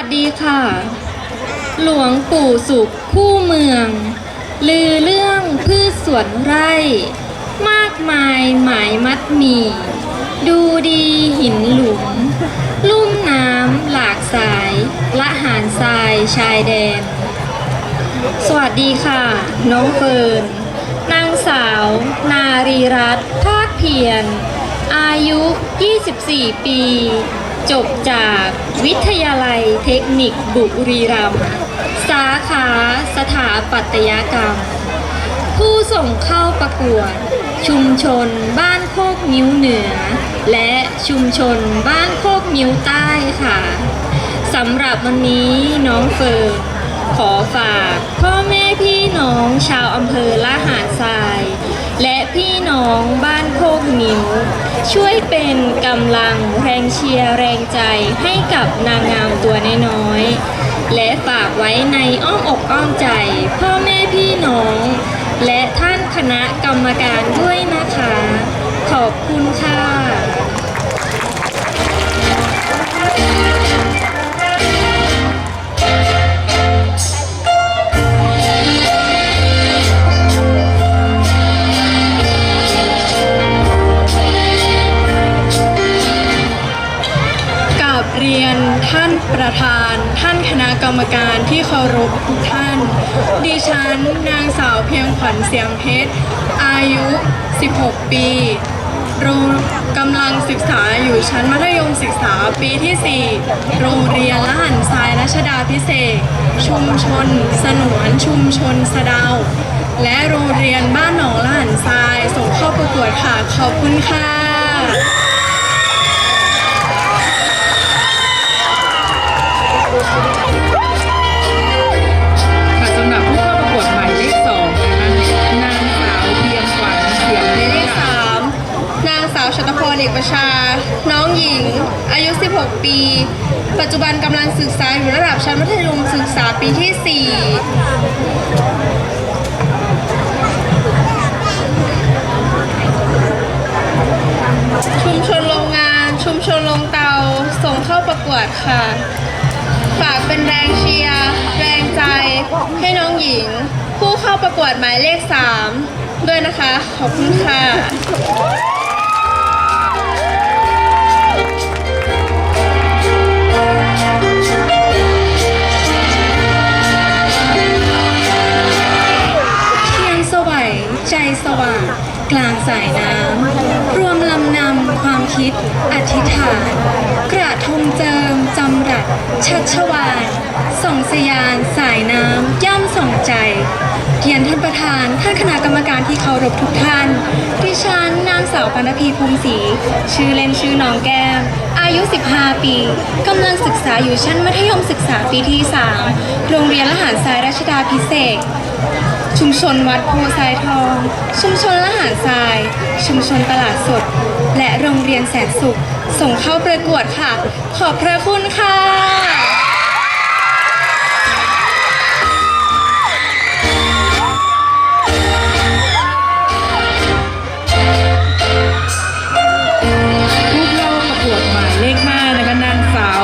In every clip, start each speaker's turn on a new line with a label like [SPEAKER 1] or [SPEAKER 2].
[SPEAKER 1] วัสดีค่ะ หลวงปู่สุขคู่เมือง ลือเรื่องพืชสวนไร่ มากมายหมายมัดหมี ดูดีหินหลุม ลุ่มน้ำหลากสายละหารทรายชายแดน สวัสดีค่ะ น้องเฟิร์นนางสาว นารีรัตน์ภาคเพียร อายุ 24 ปี จบจากวิทยาลัยเทคนิคบุรีรัมย์สาขาสถาปัตยกรรม ผู้ส่งเข้าประกวด ชุมชนบ้านโคกนิ้วเหนือ และชุมชนบ้านโคกนิ้วใต้ค่ะสำหรับวันนี้น้องเฟิร์นขอฝากพ่อแม่พี่น้องชาวอำเภอละหารทราย และพี่น้องบ้านโคกนิ้ว ช่วยเป็นกำลังแรงเชียร์แรงใจให้กับนางงามตัวน้อยๆและฝากไว้ในอ้อมอกอ้อมใจ พ่อแม่พี่น้อง และท่านคณะกรรมการด้วยนะคะ ขอบคุณค่ะ
[SPEAKER 2] ประธานท่านคณะกรรมการที่เคารพทุกท่าน ดิฉันนางสาวเพียงขวัญเสียงเพชร อายุ 16 ปีรงกำลังศึกษาอยู่ชั้นมัธยมศึกษาปีที่ 4 โรงเรียนละหันทรายรัชดาพิเศษ ชุมชน สนวนชุมชนสะดาว และโรงเรียนบ้านหนองละหันทรายส่งเข้าประกวดค่ะ ขอบคุณค่ะ
[SPEAKER 3] ประชา
[SPEAKER 2] น้องหญิง อายุ 16 ปี ปัจจุบันกำลังศึกษาอยู่ระดับชั้นมัธยมศึกษาปีที่ 4ชุมชนโรงงาน ชุมชนโรงเตา ส่งเข้าประกวดค่ะ ฝากเป็นแรงเชียร์ แรงใจ ให้น้องหญิง ผู้เข้าประกวดหมายเลข 3 ด้วยนะคะ ขอบคุณค่ะ สายน้ำ รวมลำนำความคิด อธิษฐาน กระทงเจิมจำรัดชัชวาน ส่งสยานสายน้ำ ย่ำส่งใจเรียนท่านประธาน ท่านคณะกรรมการที่เคารพทุกท่าน ดิฉันนางสาวปนพีพงศรี ชื่อเล่นชื่อน้องแก้ม อายุ 15 ปี กำลังศึกษาอยู่ชั้นมัธยมศึกษาปีที่ 3 โรงเรียนละหารทรายรัชดาพิเศษ ชุมชนวัดโพทรายทอง ชุมชนละหารทราย ชุมชนตลาดสด และโรงเรียนแสนสุข ส่งเข้าประกวดค่ะ ขอบพระคุณค่ะ
[SPEAKER 3] ผู้เข้าประกวดหมายเลขห้านะคะนางสาว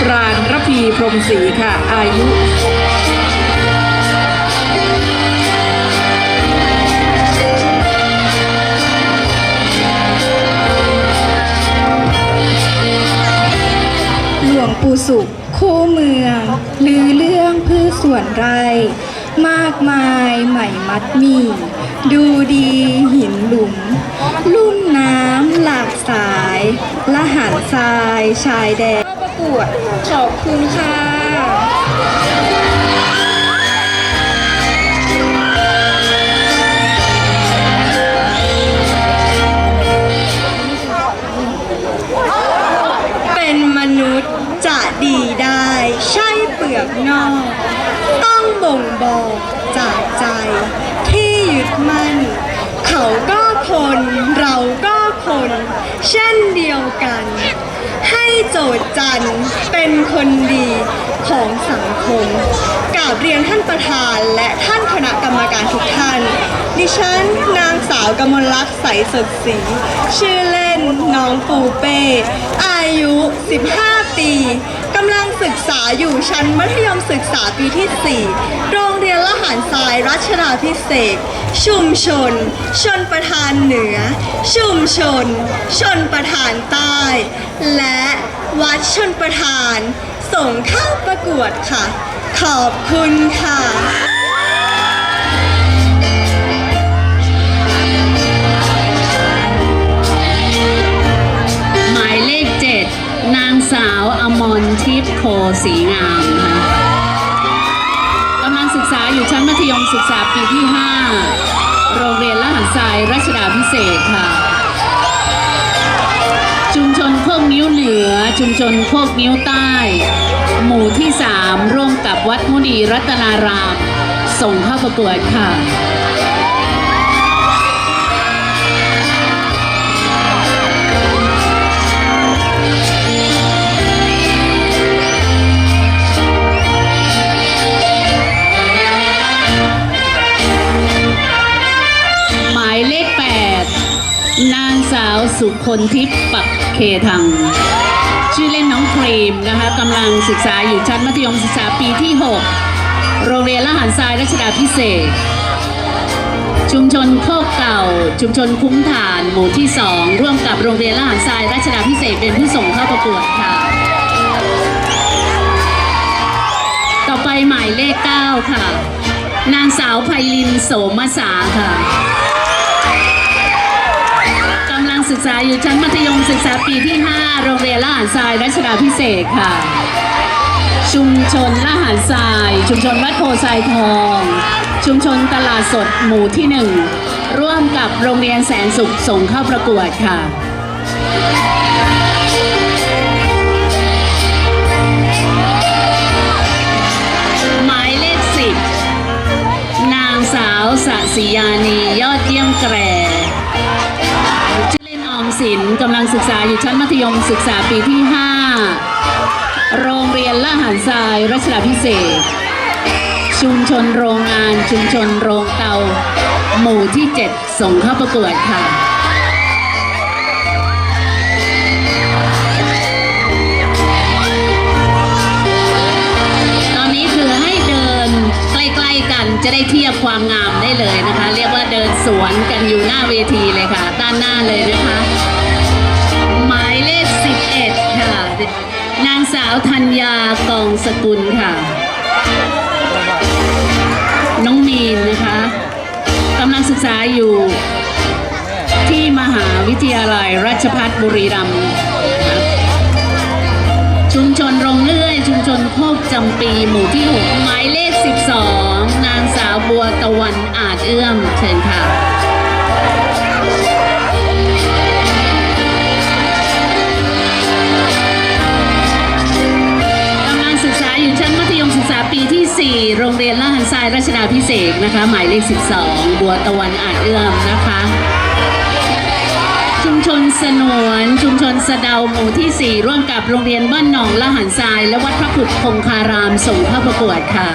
[SPEAKER 3] ปราณระพีพรหมศรีค่ะ อายุ
[SPEAKER 2] สุข คู่เมือง ลือเรื่องพืชสวนไร่มากมายใหม่มัดมี ดูดีหินหลุม ลุ่มน้ำหลากสายละหันทรายชายแดน
[SPEAKER 1] เข้าประกวดขอบคุณค่ะ
[SPEAKER 2] นอก ต้องบ่งบอกจากใจ ที่ยึดมั่น เขาก็คนเราก็คน เช่นเดียวกัน ให้โจทย์จันเป็นคนดีของสังคมกราบเรียนท่านประธานและท่านคณะกรรมการทุกท่าน ดิฉันนางสาวกมลลักษณ์ใสสดศรีชื่อเล่นน้องปูเป้ อายุ 15 ปีำำ
[SPEAKER 4] ลังศึกษาอยู่ชั้นมัธยมศึกษาปีที่ 4 โรงเรียนละหารทรายรัชดาพิเศษชุมชน ชนประธานเหนือ ชุมชน ชนประธานใต้ และวัดชนประธาน ส่งเข้าประกวดค่ะ ขอบคุณค่ะ
[SPEAKER 5] สาวอมรทิพย์โคสีงามนะคะกำลังศึกษาอยู่ชั้นมัธยมศึกษาปีที่ 5 โรงเรียนละหันทรายรัชดาพิเศษค่ะ ชุมชนโคกนิ้วเหนือ ชุมชนโคกนิ้วใต้ หมู่ที่ 3 ร่วมกับวัดมุนีรัตนาราม ส่งเข้าประกวดค่ะ นางสาวสุคนทิพย์ปักเคทัง ชื่อเล่นน้องครีมนะคะกำลังศึกษาอยู่ชั้นมัธยมศึกษาปีที่ 6 โรงเรียนละหารทรายรัชดาพิเศษ ชุมชนโคกเก่า ชุมชนคุ้มฐานหมู่ที่ 2 ร่วมกับโรงเรียนละหารทรายรัชดาพิเศษเป็นผู้ส่งเข้าประกวดค่ะ ต่อไปหมายเลข 9 ค่ะ นางสาวไพลินโสมสาค่ะ ศึกษาอยู่ชั้นมัธยมศึกษาปีที่ 5 โรงเรียนละหารทรายรัชดาพิเศษค่ะ ชุมชนละหารทราย ชุมชนวัดโพไซทอง ชุมชนตลาดสดหมู่ที่ 1 ร่วมกับโรงเรียนแสนสุขส่งเข้าประกวดค่ะหมายเลขสิบนางสาวสศิยานียอดเยี่ยมแกร ชื่อเล่นออมสินกำลังศึกษาอยู่ชั้นมัธยมศึกษาปีที่ 5 โรงเรียนละหันทรายรัชดาพิเศษ ชุมชนโรงงานชุมชนโรงเตา หมู่ที่ 7 ส่งเข้าประกวดค่ะ จะได้เทียบความงามได้เลยนะคะ เรียกว่าเดินสวนกันอยู่หน้าเวทีเลยค่ะ ด้านหน้าเลยนะคะ หมายเลข 11 ค่ะ นางสาวธัญญากองสกุลค่ะ น้องมีนนะคะกำลังศึกษาอยู่ที่มหาวิทยาลัยราชภัฏบุรีรัมย์ชุมชนโรง จำปีหมู่ที่ 6 หมายเลข 12 นางสาวบัวตะวันอาจเอื้อม เชิญค่ะกำลังศึกษาอยู่ชั้นมัธยมศึกษาปีที่ 4 โรงเรียนละหันทรายรัชดาพิเศษนะคะ หมายเลข 12 บัวตะวันอาจเอื้อมนะคะ สนวนชุมชนสะเดาหมู่ที่ 4 ร่วมกับโรงเรียนบ้านหนองละหันทราย และวัดพระพุทธคงคารามส่งเข้าประกวดค่ะ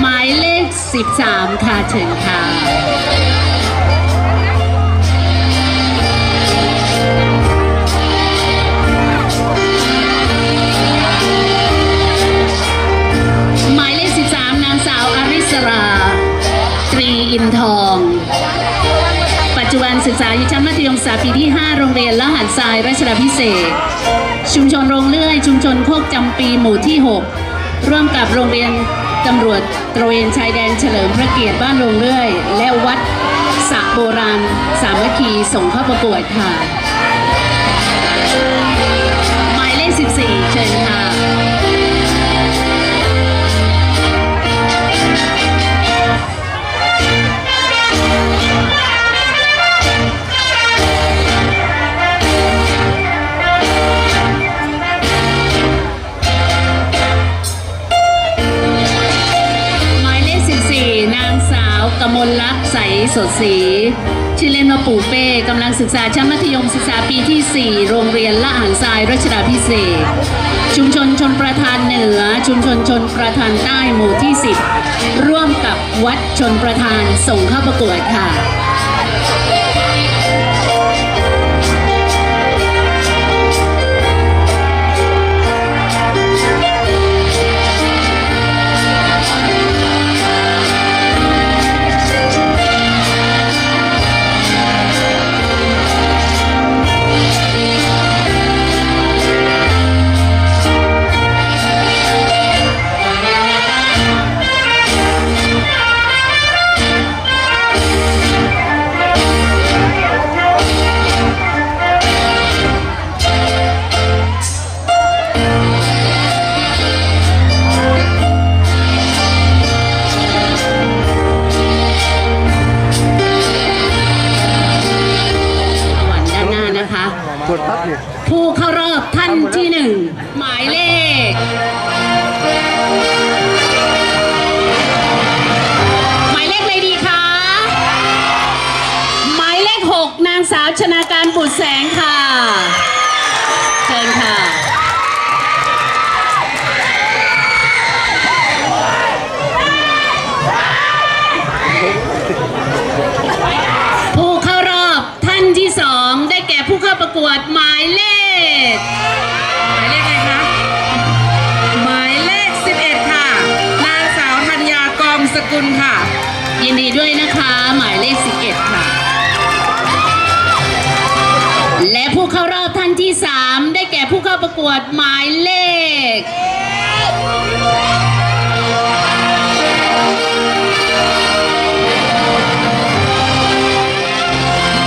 [SPEAKER 5] หมายเลข 13 ค่ะเชิญค่ะหมายเลข 13 นางสาวอาริสรา ตรีอินทอง ปัจจุบันศึกษาอยู่ชั้นมัธยมศึกษาปีที่ 5 โรงเรียนละหันทรายรัชดาพิเศษ ชุมชนโรงเลื่อย ชุมชนโคกจำปีหมู่ที่ 6 ร่วมกับโรงเรียนตำรวจตระเวนชายแดนเฉลิมพระเกียรติบ้านโรงเลื่อย และวัดสระโบราณ สามัคคีส่งเข้าประกวดค่ะ หมายเลข 14 เชิญค่ะ มลลักษ์ใสสดสี ชื่อเล่นว่าปู่เป้กำลังศึกษาชั้นมัธยมศึกษาปีที่ 4 โรงเรียนละหางทรายรัชดาพิเศษ ชุมชนชนประธานเหนือ ชุมชนชนประธานใต้หมู่ที่ 10 ร่วมกับวัดชนประธานส่งเข้าประกวดค่ะา
[SPEAKER 3] กอมสกุลค่ะ
[SPEAKER 5] ยินดีด้วยนะคะ หมายเลข 11 ค่ะ และผู้เข้ารอบท่านที่ 3 ได้แก่ผู้เข้าประกวดหมายเลข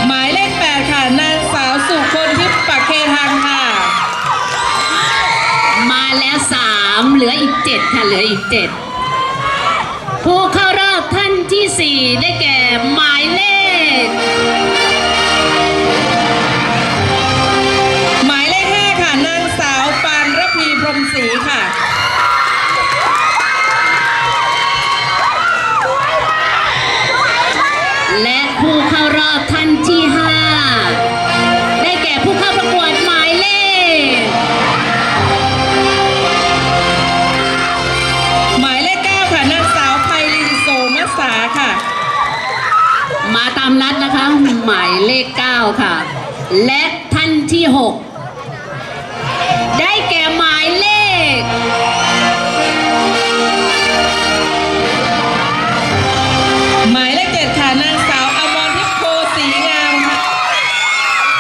[SPEAKER 3] หมายเลข8ค่ะนางสาวสุคนทิพย์ปักเคทังค่ะ
[SPEAKER 5] มาแล้ว3เหลืออีก7ค่ะ เหลืออีก 7 ผู้เข้ารอบ ท่านที่4ได้แก่หมายเลข
[SPEAKER 3] หมายเลข5ค่ะนางสาวปานระพีพรหมศรีค่ะ
[SPEAKER 5] และผู้เข้ารอบท่านที่5าม
[SPEAKER 3] นั
[SPEAKER 5] ดนะคะ หมายเลข 9 ค่ะ และท่านที่ 6 ได้แก่หมายเลข
[SPEAKER 3] หมายเลข7ค่ะนางสาวอมรทิพย์โพสีงามค่ะ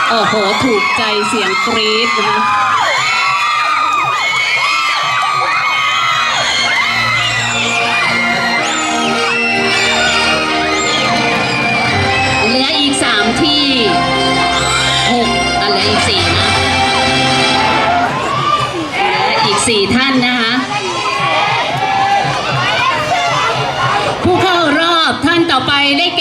[SPEAKER 5] โอ้โห ถูกใจเสียงกรี๊ดนะคะ สี่ท่านนะคะ ผู้เข้ารอบท่านต่อไปได้แก่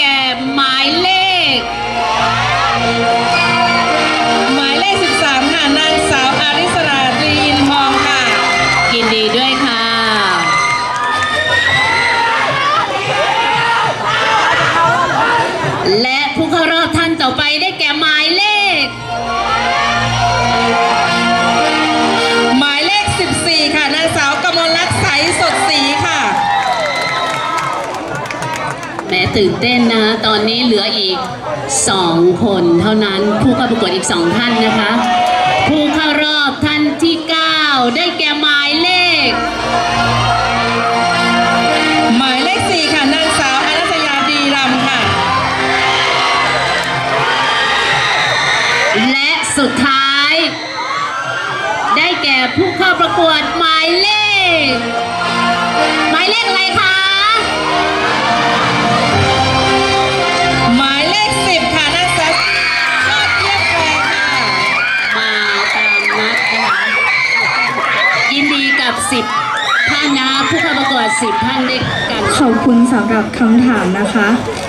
[SPEAKER 5] เต้
[SPEAKER 3] น
[SPEAKER 5] นะตอ
[SPEAKER 3] น
[SPEAKER 5] นี้เหลืออีก 2 คนเท่านั้นผู้เข้าประกวดอีก 2 ท่านนะคะ ผู้เข้ารอบท่านที่ 9 ได้แก่หมายเลข
[SPEAKER 3] หมายเลข4ค่ะนางสาวอนัสยาดีรำค่ะ
[SPEAKER 5] และสุดท้าย ได้แก่ผู้เข้าประกวดหมายเลข หมายเลขอะไรคะ
[SPEAKER 3] 10
[SPEAKER 5] ท่านนะผู้เข้าประกวด10ท่านด้วยกัน
[SPEAKER 4] ขอบคุณสำหรับคำถามนะคะ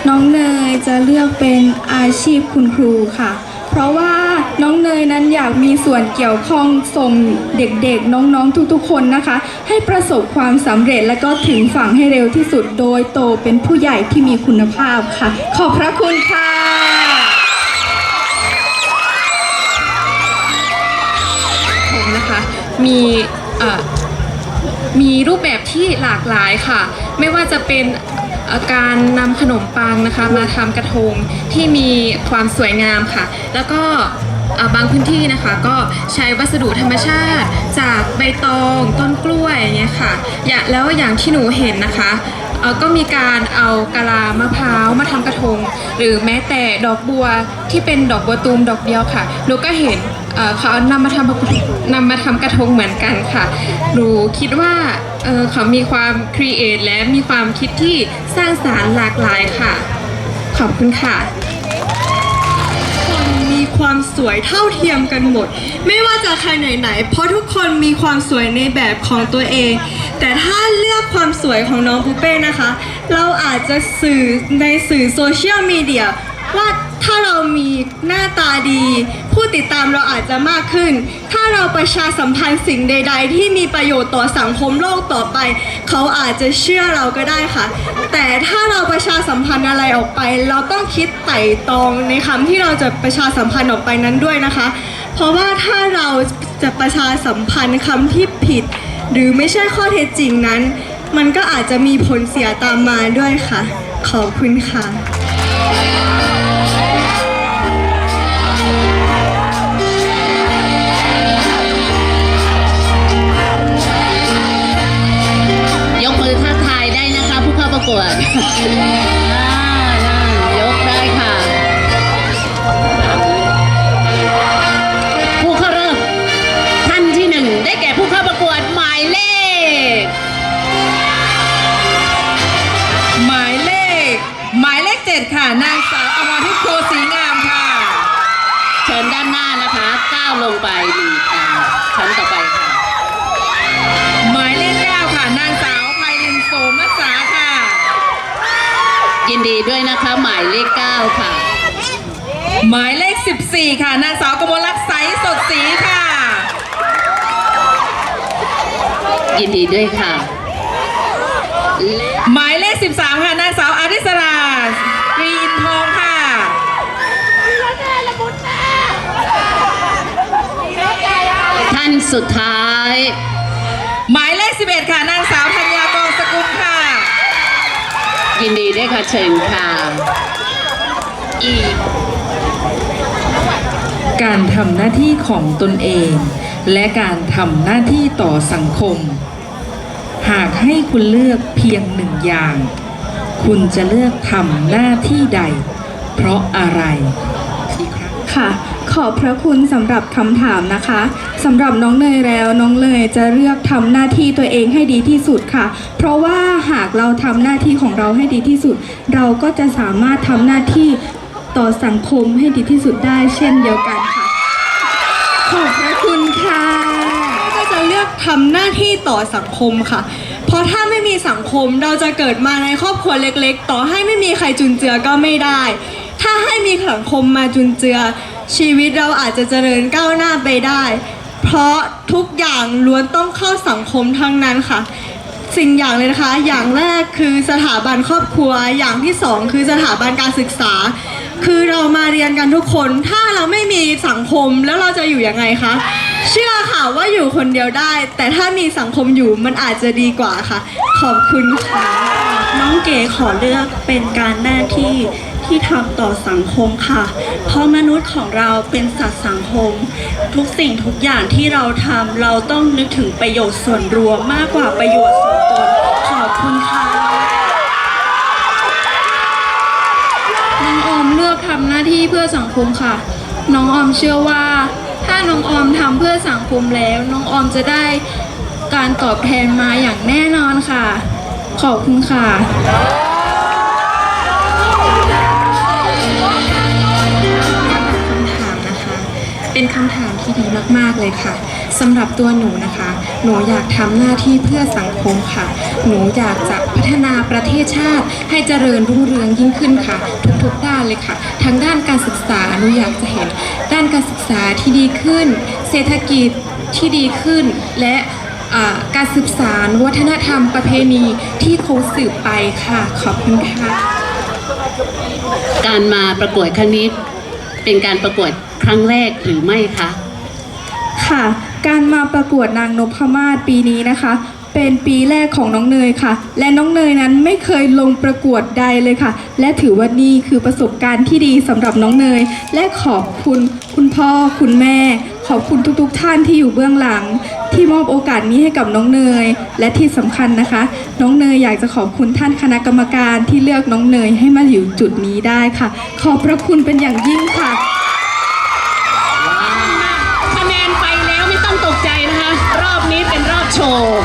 [SPEAKER 4] น้องเนยจะเลือกเป็นอาชีพคุณครูค่ะ เพราะว่าน้องเนยนั้นอยากมีส่วนเกี่ยวข้องส่งเด็กๆ น้องๆทุกๆ คนนะคะ ให้ประสบความสำเร็จและก็ถึงฝั่งให้เร็วที่สุดโดยโตเป็นผู้ใหญ่ที่มีคุณภาพค่ะ ขอบพระคุณค่ะ
[SPEAKER 6] ผมนะคะมีเอ่อ มีรูปแบบที่หลากหลายค่ะ ไม่ว่าจะเป็นการนำขนมปังนะคะมาทำกระทงที่มีความสวยงามค่ะ แล้วก็บางพื้นที่นะคะก็ใช้วัสดุธรรมชาติ จากใบตองต้นกล้วยอย่างเงี้ยค่ะอย่างแล้วอย่างที่หนูเห็นนะคะก็มีการเอากะลามะพร้าวมาทำกระทง หรือแม้แต่ดอกบัวที่เป็นดอกบัวตูมดอกเดียวค่ะหนูก็เห็น เขานำมาทำนำมาทำกระทงเหมือนกันค่ะ หนูคิดว่าเขามีความครีเอทและมีความคิดที่สร้างสารรค์หลากหลายค่ะ ขอบคุณค่ะ
[SPEAKER 7] คนมีความสวยเท่าเทียมกันหมด ไม่ว่าจะใครไหนๆเพราะทุกคนมีความสวยในแบบของตัวเอง แต่ถ้าเลือกความสวยของน้องปูเป้นะคะ เราอาจจะสื่อในสื่อโซเชียลมีเดียว่าถ้าเรามีหน้าตาดี ผู้ติดตามเราอาจจะมากขึ้น ถ้าเราประชาสัมพันธ์สิ่งใด ๆ ที่มีประโยชน์ต่อสังคมโลกต่อไป เขาอาจจะเชื่อเราก็ได้ค่ะ แต่ถ้าเราประชาสัมพันธ์อะไรออกไป เราต้องคิดไต่ตรองในคำที่เราจะประชาสัมพันธ์ออกไปนั้นด้วยนะคะ เพราะว่าถ้าเราจะประชาสัมพันธ์คำที่ผิด หรือไม่ใช่ข้อเท็จจริงนั้น มันก็อาจจะมีผลเสียตามมาด้วยค่ะ ขอบคุณค่ะ
[SPEAKER 3] そう。
[SPEAKER 5] ยินดีด้วยค่ะ
[SPEAKER 3] หมายเลข 13 ค่ะนางสาวอาริสราตรีอินทองค่ะ
[SPEAKER 5] ท่านสุดท้าย
[SPEAKER 3] หมายเลข 11 ค่ะนางสาวธัญญากรสกุลค่ะ
[SPEAKER 5] ยินดีด้วยค่ะเชิญค่ะอีก
[SPEAKER 3] การทำหน้าที่ของตนเอง และการทำหน้าที่ต่อสังคม หากให้คุณเลือกเพียงหนึ่งอย่าง คุณจะเลือกทำหน้าที่ใด เพราะอะไรอีครับ
[SPEAKER 4] ค่ะ ขอบพระคุณสำหรับคำถามนะคะสำหรับน้องเนยแล้วน้องเนยจะเลือกทำหน้าที่ตัวเองให้ดีที่สุดค่ะ เพราะว่าหากเราทำหน้าที่ของเราให้ดีที่สุด เราก็จะสามารถทำหน้าที่ต่อสังคมให้ดีที่สุดได้เช่นเดียวกัน
[SPEAKER 7] ทำหน้าที่ต่อสังคมค่ะ เพราะถ้าไม่มีสังคมเราจะเกิดมาในครอบครัวเล็กๆ ต่อให้ไม่มีใครจุนเจือก็ไม่ได้ ถ้าให้มีสังคมมาจุนเจือ ชีวิตเราอาจจะเจริญก้าวหน้าไปได้ เพราะทุกอย่างล้วนต้องเข้าสังคมทั้งนั้นค่ะ สิ่งอย่างเลยนะคะ อย่างแรกคือสถาบันครอบครัว อย่างที่สองคือสถาบันการศึกษา คือเรามาเรียนกันทุกคน ถ้าเราไม่มีสังคมแล้วเราจะอยู่ยังไงคะ เชื่อค่ะว่าอยู่คนเดียวได้ แต่ถ้ามีสังคมอยู่มันอาจจะดีกว่าค่ะ ขอบคุณค่ะ
[SPEAKER 8] น้องเก๋ขอเลือกเป็นการหน้าที่ที่ทำต่อสังคมค่ะ เพราะมนุษย์ของเราเป็นสัตว์สังคม ทุกสิ่งทุกอย่างที่เราทำเราต้องนึกถึงประโยชน์ส่วนรวมมากกว่าประโยชน์ส่วนตนขอบคุณค่ะ
[SPEAKER 2] น้องออมเลือกทำหน้าที่เพื่อสังคมค่ะ น้องออมเชื่อว่า ถ้าน้องออมทำเพื่อสังคมแล้ว น้องออมจะได้การตอบแทนมาอย่างแน่นอนค่ะ ขอบคุณค่ะ
[SPEAKER 6] คำถามนะคะ เป็นคำถามที่ดีมากๆเลยค่ะสำหรับตัวหนูนะคะ หนูอยากทำหน้าที่เพื่อสังคมค่ะ หนูอยากจะพัฒนาประเทศชาติ ให้เจริญรุ่งเรืองยิ่งขึ้นค่ะ ทุกๆด้านเลยค่ะทั้งด้านการศึกษาหนูอยากจะเห็นานการศึกษาที่ดีขึ้น เศรษฐกิจที่ดีขึ้น และอ่าการสืบสารวัฒนธรรมประเพณีที่คงสืบไปค่ะ ขอบคุณค่ะ
[SPEAKER 5] การมาประกวดครั้งนี้เป็นการประกวดครั้งแรกหรือไม่คะ
[SPEAKER 4] ค่ะ การมาประกวดนางนพมาศปีนี้นะคะ เป็นปีแรกของน้องเนยค่ะ และน้องเนยนั้นไม่เคยลงประกวดใดเลยค่ะ และถือว่านี่คือประสบการณ์ที่ดีสำหรับน้องเนย และขอบคุณคุณพ่อคุณแม่ ขอบคุณทุกๆ ท่านที่อยู่เบื้องหลัง ที่มอบโอกาสนี้ให้กับน้องเนย และที่สำคัญนะคะ น้องเนยอยากจะขอบคุณท่านคณะกรรมการที่เลือกน้องเนยให้มาอยู่จุดนี้ได้ค่ะ ขอบพระคุณเป็นอย่างยิ่งค่ะ
[SPEAKER 5] คะแนนไปแล้วไม่ต้องตกใจนะคะ รอบนี้เป็นรอบโชว์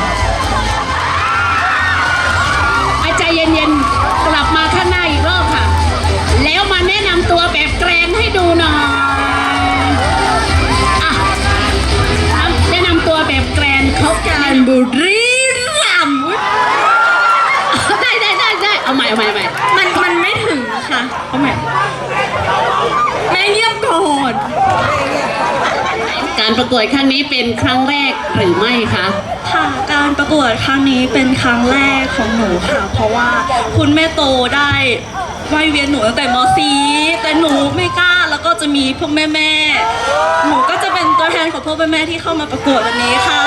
[SPEAKER 5] การประกวดครั้งนี้เป็นครั้งแรกหรือไม่คะ
[SPEAKER 8] ค่ะการประกวดครั้งนี้เป็นครั้งแรกของหนูค่ะ เพราะว่าคุณแม่โตได้ไหวเวียนหนูตั้งแต่ม .4 แต่หนูไม่กล้าแล้วก็จะมีพวกแม่แม่ๆหนูก็จะเป็นตัวแทนของพวกแม่แม่ๆที่เข้ามาประกวดวันนี้ค่ะ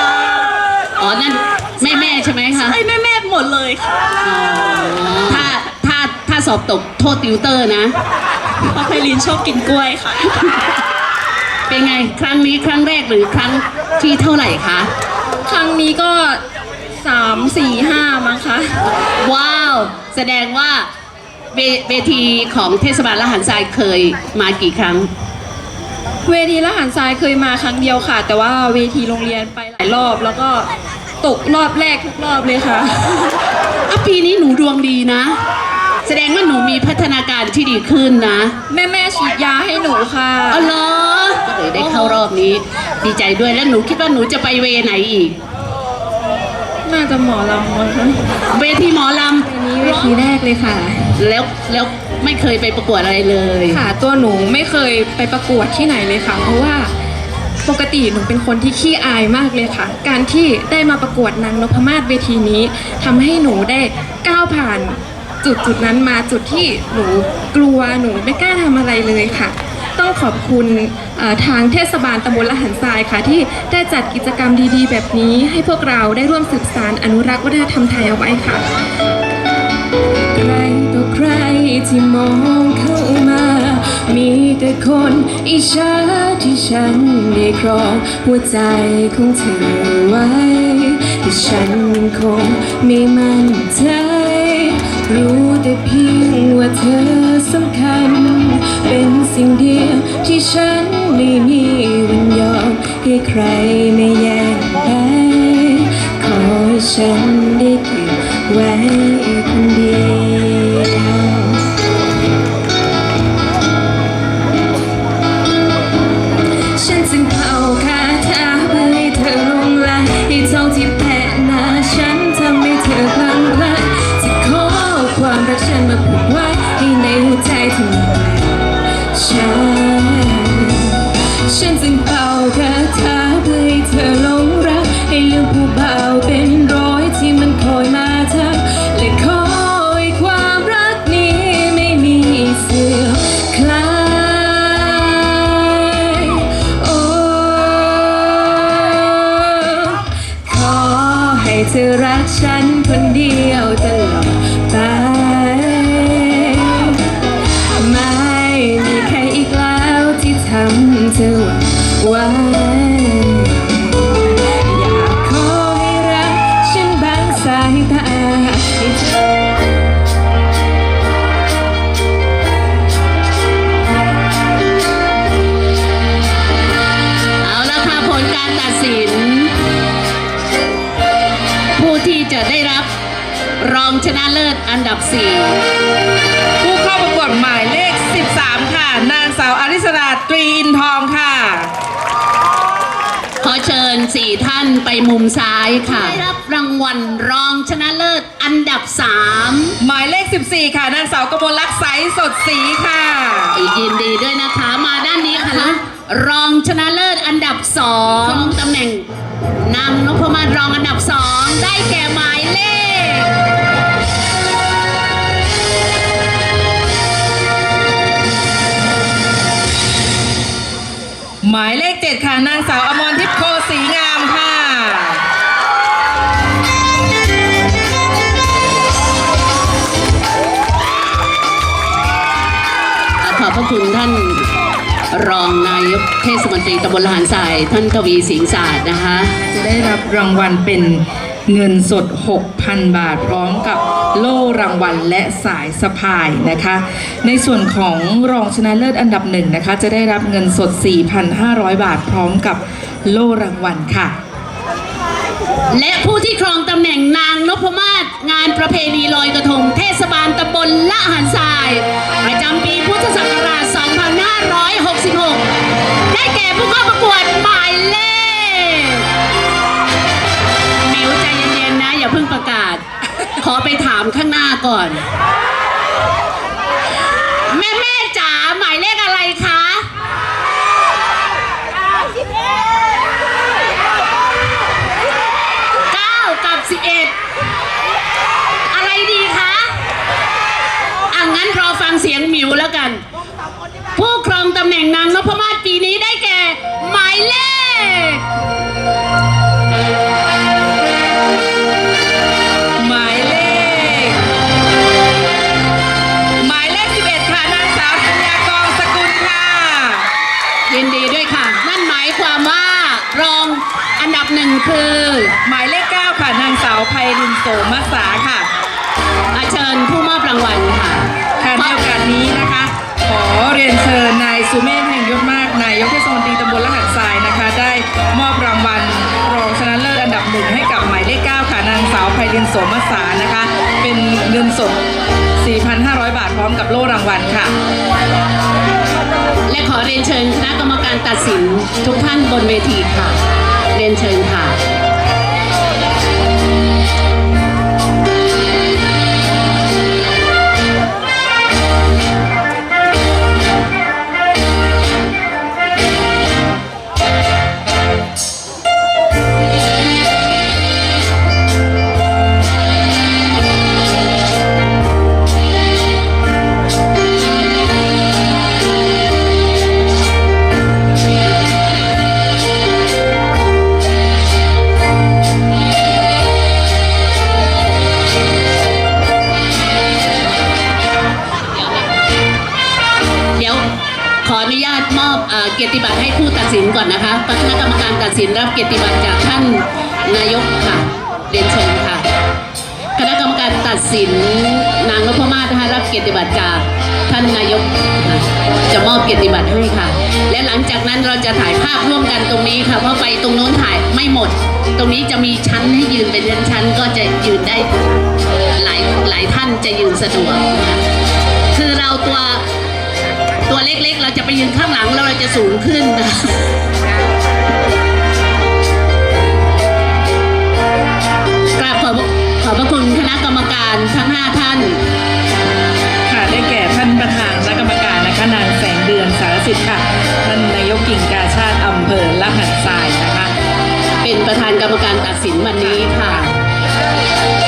[SPEAKER 5] อ๋อ นั่นแม่แม่ๆใช่ไหมคะ
[SPEAKER 8] ใช่แม่แม่ๆหมดเลยค่ะ
[SPEAKER 5] ถ้าถ้าถ้าสอบตกโทษติวเตอร์นะ
[SPEAKER 8] เพราะไพลินชอบกินกล้วยค่ะ
[SPEAKER 5] เป็นไง ครั้งนี้ครั้งแรกหรือครั้งที่เท่าไหร่คะ
[SPEAKER 2] ครั้งนี้ก็สามสี่ห้ามั้งคะ
[SPEAKER 5] ว้าว แสดงว่าเวเวทีของเทศบาลละหันทรายเคยมากี่ครั้ง
[SPEAKER 2] เวทีละหันทรายเคยมาครั้งเดียวค่ะ แต่ว่าเวทีโรงเรียนไปหลายรอบ แล้วก็ตกรอบแรกทุกรอบเลยค่ะ
[SPEAKER 5] อะปีนี้หนูดวงดีนะ แสดงว่าหนูมีพัฒนาการที่ดีขึ้นนะ
[SPEAKER 2] แม่แม่ๆฉีดยาให้หนูค่ะ
[SPEAKER 5] อ๋อเหรอก็เลยได้เข้ารอบนี้ ดีใจด้วยแล้วหนูคิดว่าหนูจะไปเวไหนอีก
[SPEAKER 9] น่าจะหมอลำมั้งคะ
[SPEAKER 5] เวทีหมอล
[SPEAKER 9] อันนี้เวทีแรกเลยค่ะำ
[SPEAKER 5] แล้วแล้วไม่เคยไปประกวดอะไรเลย
[SPEAKER 9] ค่ะ ตัวหนูไม่เคยไปประกวดที่ไหนเลยค่ะ เพราะว่าปกติหนูเป็นคนที่ขี้อายมากเลยค่ะ การที่ได้มาประกวดนางนพมาศเวทีนี้ทำให้หนูได้ก้าวผ่าน จุดจุดนั้นมาจุดที่หนูกลัวหนูไม่กล้าทำอะไรเลยค่ะ ต้องขอบคุณทางเทศบาลตำบลละหันทรายค่ะ ที่ได้จัดกิจกรรมดีๆ แบบนี้ให้พวกเราได้ร่วมสืบสานอนุรักษ์วัฒนธรรมไทยเอาไว้ค่ะใครต่อใครที่มองเข้ามา มีแต่คนอิจฉาที่ฉันได้ครองหัวใจของเธอไว้ แต่ฉันคงไม่มั่นใจ รู้แต่เพียงว่าเธอสำคัญ เป็นสิ่งเดียวที่ฉันไม่มีวันยอมให้ใครไม่แย่งไปขอให้ฉันได้เก็บไว้คนเดียว ดับ
[SPEAKER 5] 4
[SPEAKER 3] ผู้เข้าประกวดหมายเลข 13 ค่ะ นางสาวอาริสราตรีอินทองค่ะ
[SPEAKER 5] ขอเชิญ 4 ท่านไปมุมซ้ายค่ะ ได้รับรางวัลรองชนะเลิศอันดับ3
[SPEAKER 3] หมายเลข 14 ค่ะ นางสาวกมลลักษณ์ใสสดสีค่ะ
[SPEAKER 5] อีกยินดีด้วยนะคะมาด้านนี้ค่ะรองชนะเลิศอันดับสองตำแหน่งนางนพมาศรองอันดับสองได้แก่หมายเลข
[SPEAKER 3] หมายเลข7ค่ะ นางสาวอมรทิพย์โคสีงามค่ะ
[SPEAKER 5] ขอบพระคุณท่านรองนายกเทศมนตรีตำบลละหารทราย ท่านทวีสิงห์ศาสตร์นะคะ
[SPEAKER 3] จะได้รับรางวัลเป็นเงินสด 6,000 บาทพร้อมกับ โล่รางวัลและสายสะพายนะคะ ในส่วนของรองชนะเลิศอันดับหนึ่งนะคะ จะได้รับเงินสด 4,500 บาทพร้อมกับโล่รางวัลค่ะ
[SPEAKER 5] และผู้ที่ครองตำแหน่งนางนพมาศงานประเพณีลอยกระทงเทศบาลตำบลละหารทราย ประจำปีพุทธศักราช 2566 ได้แก่ผู้เข้าประกวดหมายเลขมิวใจเย็นๆนะ อย่าเพิ่งประกาศ ขอไปถามข้างหน้าก่อน แม่แม่จ๋าหมายเลขอะไรคะ9กับ11อะไรดีคะอะงั้นรอฟังเสียงหมิวแล้วกัน ผู้ครองตำแหน่งนางนพมาศปีนี้ได้
[SPEAKER 3] คื
[SPEAKER 5] อ ห
[SPEAKER 3] มายเลข 9 ค่ะ นางสาวไพรินโสมัสสาค่ะ
[SPEAKER 5] อาเชิญผู้มอบรางวัลค่ะ
[SPEAKER 3] ค่ะในโอกาสนี้นะคะ ขอเรียนเชิญนายสุเมธแห่งยศมาก นายกเทศมนตรีตำบลละหันทรายนะคะ ได้มอบรางวัลรองชนะเลิศอันดับหนึ่งให้กับหมายเลข 9 ค่ะ นางสาวไพรินโสมัสสานะคะ เป็นเงินสด 4,500 บาทพร้อมกับโล่รางวัลค่ะ
[SPEAKER 5] และขอเรียนเชิญคณะกรรมการตัดสินทุกท่านบนเวทีค่ะ เรีย มอบเกียรติบัตรให้ผู้ตัดสินก่อนนะคะคณะกรรมการตัดสินรับเกียรติบัตรจากท่านนายกค่ะเรียนเชิญค่ะ คณะกรรมการตัดสินนางนพมาศนะคะรับเกียรติบัตรจากท่านนายกจะมอบเกียรติบัตรให้ค่ะ และหลังจากนั้นเราจะถ่ายภาพร่วมกันตรงนี้ค่ะ เพราะไปตรงโน้นถ่ายไม่หมด ตรงนี้จะมีชั้นให้ยืนเป็นชั้นๆก็จะยืนได้หลายหลายท่านจะยืนสะดวกนะคะคือเราตัว ตัวเล็กๆ เราจะไปยืนข้างหลังแล้วเราจะสูงขึ้นนะคะกราบขอบขอบพระคุณคณะกรรมการทั้ง5ท่าน
[SPEAKER 3] ค่ะได้แก่ท่านประธานและกรรมการนะคะนางแสงเดือนสารสิทธิ์ค่ะ ท่านนายกกิ่งกาชาติอำเภอละหันทรายนะคะ
[SPEAKER 5] เป็นประธานกรรมการตัดสินวันนี้ค่ะ
[SPEAKER 3] ค่ะ